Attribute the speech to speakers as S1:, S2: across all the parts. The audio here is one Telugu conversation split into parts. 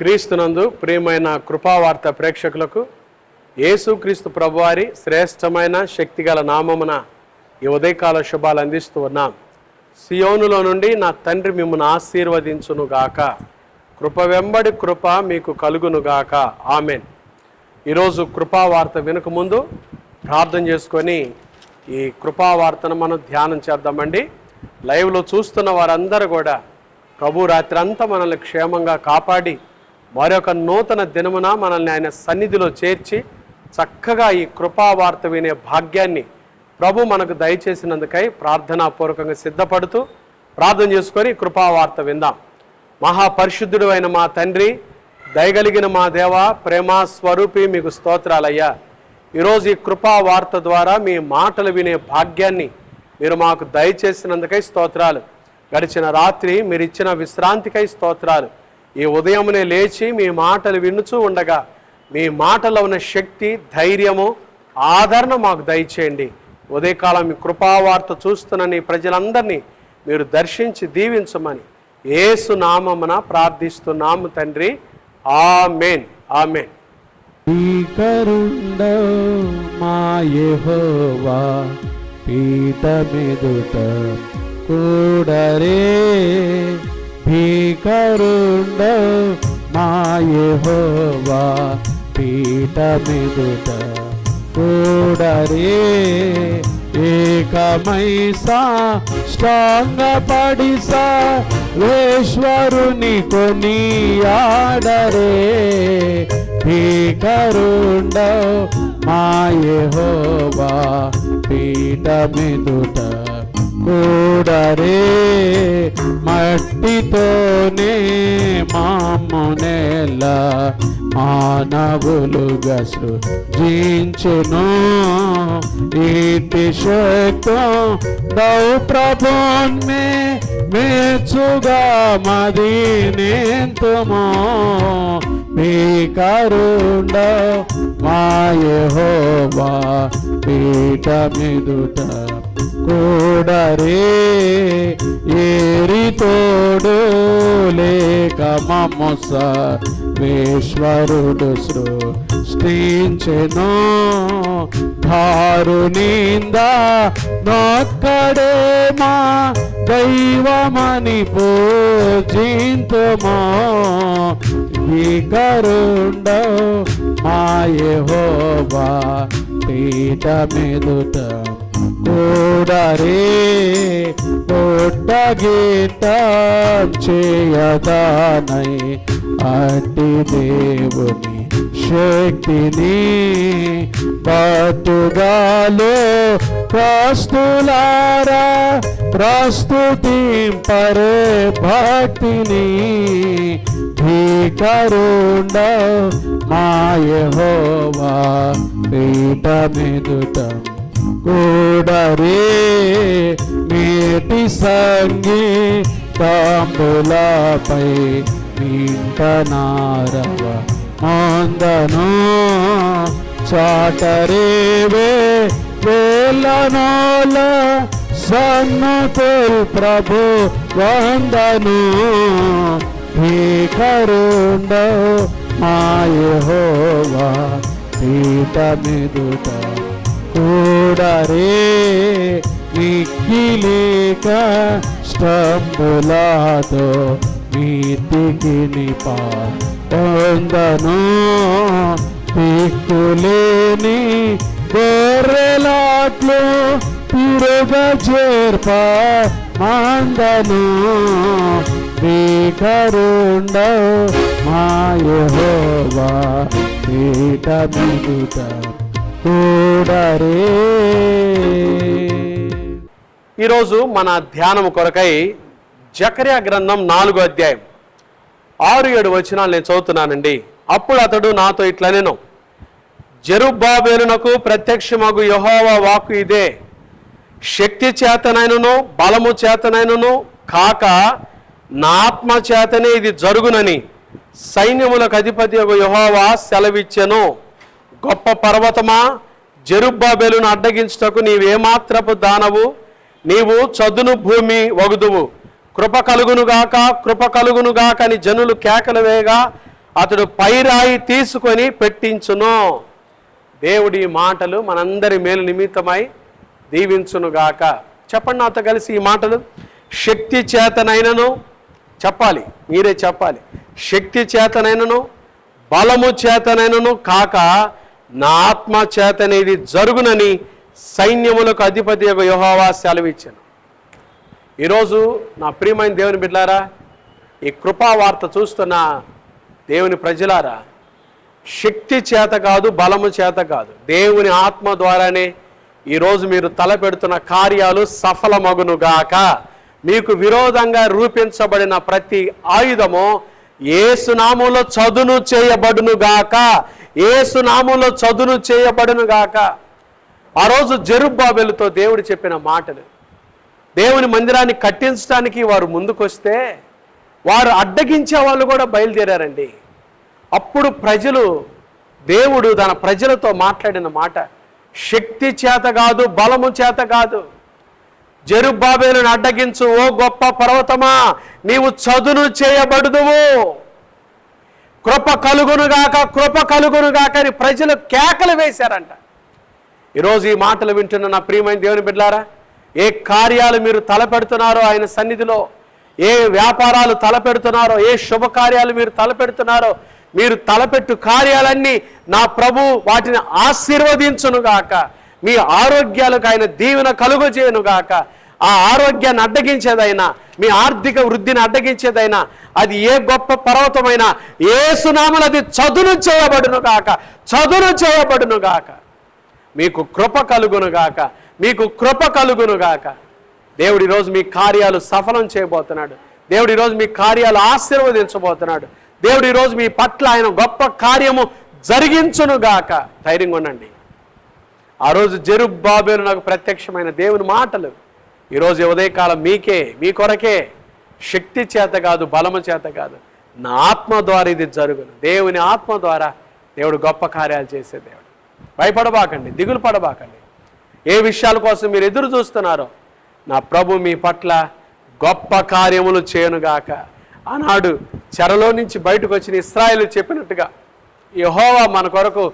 S1: క్రీస్తునందు ప్రియమైన కృపావార్త ప్రేక్షకులకు యేసుక్రీస్తు ప్రభువారి శ్రేష్టమైన శక్తిగల నామమున ఈ ఉదయకాల శుభాలు అందిస్తూ ఉన్నాం. సియోనులో నుండి నా తండ్రి మిమ్మల్ని ఆశీర్వదించునుగాక కృప వెంబడి కృప మీకు కలుగునుగాక ఆమెన్. ఈరోజు కృపావార్త వినకముందు ప్రార్థన చేసుకొని ఈ కృపావార్తను మనం ధ్యానం చేద్దామండి. లైవ్లో చూస్తున్న వారందరూ కూడా ప్రభు రాత్రి అంతా మనల్ని క్షేమంగా కాపాడి మరొక నూతన దినమున మనల్ని ఆయన సన్నిధిలో చేర్చి చక్కగా ఈ కృపావార్త వినే భాగ్యాన్ని ప్రభు మనకు దయచేసినందుకై ప్రార్థనాపూర్వకంగా సిద్ధపడుతూ ప్రార్థన చేసుకొని కృపావార్త విందాం. మహాపరిశుద్ధుడు అయిన మా తండ్రి దయగలిగిన మా దేవ ప్రేమ స్వరూపి మీకు స్తోత్రాలయ్యా. ఈరోజు ఈ కృపా వార్త ద్వారా మీ మాటలు వినే భాగ్యాన్ని మీరు మాకు దయచేసినందుకై స్తోత్రాలు. గడిచిన రాత్రి మీరు ఇచ్చిన విశ్రాంతికై స్తోత్రాలు. ఈ ఉదయమునే లేచి మీ మాటలు వినుచూ ఉండగా మీ మాటలో ఉన్న శక్తి ధైర్యము ఆదరణ మాకు దయచేయండి. ఉదయకాలం మీ కృపావార్త చూస్తున్న నీ ప్రజలందరినీ మీరు దర్శించి దీవించమని ఏసు నామమున ప్రార్థిస్తున్నాము తండ్రి. ఆమెన్. ఆమెన్.
S2: మాయహోవా మా యెహోవా పీఠమెదుట కూడరే. భీకరుండ మా పీఠమిదుట పీఠమెదుట కూడరే. ఏకమైసా స్ట్రాంగ పడిసా వేశ్వరుని కొనియాడరే భీకరుండ మాయహోవా పీఠమిదుట కూడరే మట్టితోనే మామునెల మానవులుగా సృజించును. ఈటి శక్తో దౌ ప్రభోన్మే మేచుగా మదీనేంతుమో భీకరుండ మాయహోవా పీఠమిదుట కూడరే ఏరితోడు లేక మమ్మస విశ్వరుడు సృష్టించెను. ధారునింద నొక్కడే మా దైవమని పూజింతుమో. వికరుండ మాయహోబా పీఠమెదుట కూడరే గీతం చేయదానై అట్టి దేవుని శక్తిని పట్టుగాలో ప్రస్తులారా ప్రస్తుతింపరే భక్తిని భీకరుండ మాయహోవా కో కూడరే నేటి సంగీ తాంబులపై వింటనారవ మందను చాటరేవే వేలనోల సన్నతుల్ ప్రభు వందను. భీకరుండ మాయహోవా పీఠమిదుట కూడరే మిక్కిలేక స్తంభులతో మీతికి నిపాందను దిక్కులేని గొర్రెలాట్లు తిరుగ చేర్ప మందను భీకరుండ మాయహోవా మిగుతా
S1: ఈరోజు మన ధ్యానం కొరకై జకర్యా గ్రంథం నాలుగో అధ్యాయం. ఆరు ఏడు వచనాలు నేను చదువుతున్నానండి. అప్పుడు అతడు నాతో ఇట్లా ఇట్లనెను ప్రత్యక్ష ప్రత్యక్షమగు యహోవా వాక్కు ఇదే. శక్తి చేతనైనను బలము చేతనైనను కాక నా ఆత్మ చేతనే ఇది జరుగునని సైన్యములకు అధిపతి యహోవా సెలవిచ్చెను. గొప్ప పర్వతమా? జరుబ్బాబేలును అడ్డగించుటకు నీవేమాత్రపు దానవు? నీవు చదును భూమి వగుదువు. కృప కలుగునుగాక కృప కలుగునుగాక అని జనులు కేకలు వేయగా అతడు పైరాయి తీసుకొని పెట్టించును. దేవుడి మాటలు మనందరి మేలు నిమిత్తమై దీవించునుగాక చెప్పండి నాతో కలిసి ఈ మాటలు. శక్తి చేతనైనను చెప్పాలి మీరే చెప్పాలి. శక్తి చేతనైనను బలము చేతనైనను కాక నా ఆత్మ చేతనేది జరుగునని సైన్యములకు అధిపతి యొక్క యోహావా సెలవిచ్చాను. ఈరోజు నా ప్రియమైన దేవుని బిడ్డారా ఈ కృపా వార్త చూస్తున్న దేవుని ప్రజలారా శక్తి చేత కాదు బలము చేత కాదు. దేవుని ఆత్మ ద్వారానే ఈరోజు మీరు తలపెడుతున్న కార్యాలు సఫలమగునుగాక. మీకు విరోధంగా రూపించబడిన ప్రతి ఆయుధము ఏసునామంలో చదును చేయబడునుగాక. ఏసునామంలో చదును చేయబడునుగాక ఆ రోజు జరుబ్బాబెలుతో దేవుడు చెప్పిన మాటలు. దేవుని మందిరాన్ని కట్టించడానికి వారు ముందుకొస్తే వారు అడ్డగించే వాళ్ళు కూడా బయలుదేరారండి. అప్పుడు ప్రజలు దేవుడు తన ప్రజలతో మాట్లాడిన మాట శక్తి చేత కాదు బలము చేత కాదు. జరుబాబేలను అడ్డగించు ఓ గొప్ప పర్వతమా నీవు చదును చేయబడుదువు. కృప కలుగునుగాక కృప కలుగునుగాక అని ప్రజలు కేకలు వేశారంట. ఈరోజు ఈ మాటలు వింటున్న నా ప్రియమైన దేవుని బిడ్డారా ఏ కార్యాలు మీరు తలపెడుతున్నారో ఆయన సన్నిధిలో ఏ వ్యాపారాలు తలపెడుతున్నారో ఏ శుభకార్యాలు మీరు తలపెడుతున్నారో మీరు తలపెట్టు కార్యాలన్నీ నా ప్రభు వాటిని ఆశీర్వదించునుగాక. మీ ఆరోగ్యాలకు ఆయన దీవెన కలుగు చేయనుగాక ఆ ఆరోగ్యాన్ని అడ్డగించేదైనా మీ ఆర్థిక వృద్ధిని అడ్డగించేదైనా అది ఏ గొప్ప పర్వతమైనా ఏ సునామలు అది చదును చేయబడును గాక చదును చేయబడును గాక. మీకు కృప కలుగును గాక మీకు కృప కలుగును గాక. దేవుడు ఈరోజు మీ కార్యాలు సఫలం చేయబోతున్నాడు. దేవుడు ఈరోజు మీ కార్యాలు ఆశీర్వదించబోతున్నాడు. దేవుడు ఈరోజు మీ పట్ల ఆయన గొప్ప కార్యము జరిగించును గాక. ధైర్యంగా ఉండండి. ఆ రోజు జరుబ్బాబేలు నాకు ప్రత్యక్షమైన దేవుని మాటలు. ఈరోజు ఉదయకాలం మీకే మీ కొరకే శక్తి చేత కాదు బలము చేత కాదు. నా ఆత్మ ద్వారా ఇది జరుగును. దేవుని ఆత్మ ద్వారా దేవుడు గొప్ప కార్యాలు చేసే దేవుడు. భయపడబాకండి దిగులు పడబాకండి. ఏ విషయాల కోసం మీరు ఎదురు చూస్తున్నారో నా ప్రభు మీ పట్ల గొప్ప కార్యములు చేయనుగాక. ఆనాడు చెరలో నుంచి బయటకు వచ్చిన ఇస్రాయలు చెప్పినట్టుగా యహోవా మన కొరకు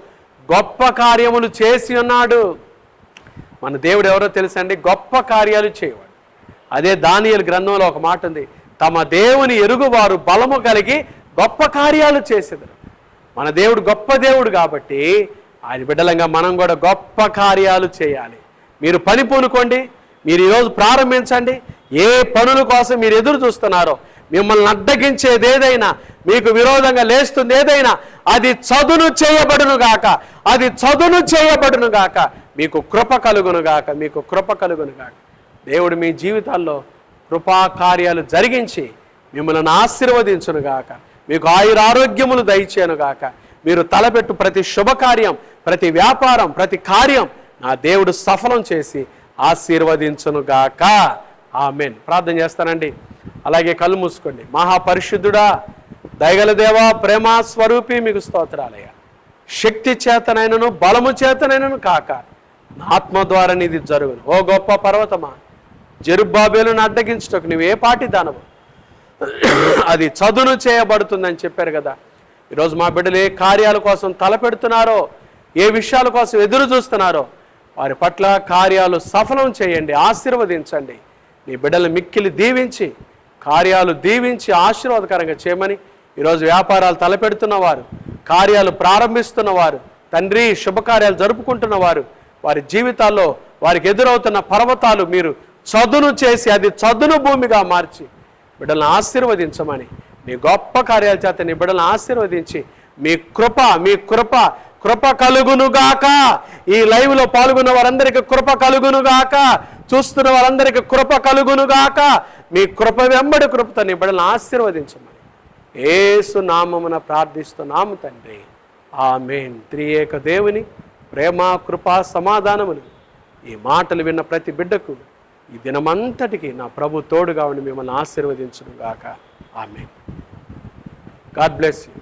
S1: గొప్ప కార్యములు చేసి ఉన్నాడు. మన దేవుడు ఎవరో తెలుసండి గొప్ప కార్యాలు చేయవాడు. అదే దానియలు గ్రంథంలో ఒక మాట ఉంది. తమ దేవుని ఎరుగువారు బలము కలిగి గొప్ప కార్యాలు చేసేదారు. మన దేవుడు గొప్ప దేవుడు కాబట్టి ఆయన బిడ్డలంగా మనం కూడా గొప్ప కార్యాలు చేయాలి. మీరు పని పూనుకోండి మీరు ఈరోజు ప్రారంభించండి. ఏ పనుల కోసం మీరు ఎదురు చూస్తున్నారో మిమ్మల్ని అడ్డగించేది ఏదైనా మీకు విరోధంగా లేస్తుంది ఏదైనా అది చదును చేయబడును గాక. అది చదును చేయబడును గాక. మీకు కృప కలుగునుగాక మీకు కృప కలుగునుగాక దేవుడు మీ జీవితాల్లో కృపా కార్యాలు జరిగించి మిమ్మల్ని ఆశీర్వదించునుగాక మీకు ఆయురారోగ్యములు దయచేయనుగాక మీరు తలపెట్టు ప్రతి శుభకార్యం ప్రతి వ్యాపారం ప్రతి కార్యం నా దేవుడు సఫలం చేసి ఆశీర్వదించును గాక. ఆమెన్. ప్రార్థన చేస్తానండి. అలాగే కళ్ళు మూసుకోండి. మహాపరిశుద్ధుడా దయగల దేవా ప్రేమ స్వరూపి మీకు స్తోత్రాలయ శక్తి చేతనైనను బలము చేతనైనను కాక. ఆత్మ ద్వారా ఇది జరుగును. ఓ గొప్ప పర్వతమా జరుబ్బాబేలను అడ్డగించుటకు నువ్వు ఏ పాటి దానవు అది చదును చేయబడుతుందని చెప్పారు కదా. ఈరోజు మా బిడ్డలు ఏ కార్యాల కోసం తలపెడుతున్నారో ఏ విషయాల కోసం ఎదురు చూస్తున్నారో వారి పట్ల కార్యాలు సఫలం చేయండి ఆశీర్వదించండి. నీ బిడ్డలు మిక్కిలి దీవించి కార్యాలు దీవించి ఆశీర్వాదకరంగా చేయమని ఈరోజు వ్యాపారాలు తలపెడుతున్నవారు కార్యాలు ప్రారంభిస్తున్నవారు తండ్రి శుభకార్యాలు జరుపుకుంటున్నవారు వారి జీవితాల్లో వారికి ఎదురవుతున్న పర్వతాలు మీరు చదును చేసి అది చదును భూమిగా మార్చి బిడ్డలను ఆశీర్వదించమని మీ గొప్ప కార్యాల చేత నీ బిడ్డలను ఆశీర్వదించి మీ కృప మీ కృప కృప కలుగునుగాక. ఈ లైవ్లో పాల్గొన్న వారందరికీ కృప కలుగునుగాక. చూస్తున్న వారందరికీ కృప కలుగునుగాక. మీ కృప వెంబడి కృపతో నీ బిడ్డలను ఆశీర్వదించమని ఏసు నామమున ప్రార్థిస్తున్నాము తండ్రి. ఆమెన్. త్రియేక దేవుని ప్రేమ కృప సమాధానములు. ఈ మాటలు విన్న ప్రతి బిడ్డకు ఈ దినమంతటికి నా ప్రభు తోడుగా ఉండి మిమ్మల్ని ఆశీర్వదించునుగాక. ఆమె గాడ్ బ్లెస్ యూ.